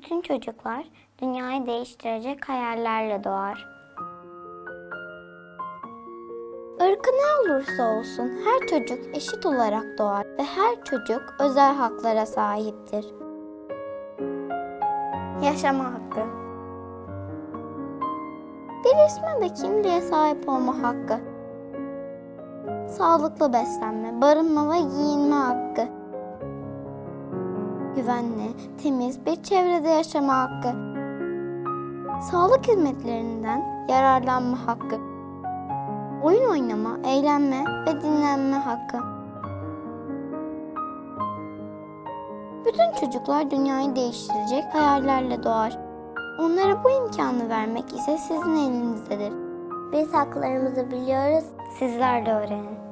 Bütün çocuklar dünyayı değiştirecek hayallerle doğar. Irkı ne olursa olsun her çocuk eşit olarak doğar ve her çocuk özel haklara sahiptir. Yaşama hakkı. Bir isme ve kimliğe sahip olma hakkı. Sağlıklı beslenme, barınma ve giyinme hakkı. Güvenli, temiz bir çevrede yaşama hakkı. Sağlık hizmetlerinden yararlanma hakkı. Oyun oynama, eğlenme ve dinlenme hakkı. Bütün çocuklar dünyayı değiştirecek hayallerle doğar. Onlara bu imkanı vermek ise sizin elinizdedir. Biz haklarımızı biliyoruz. Sizler de öğrenin.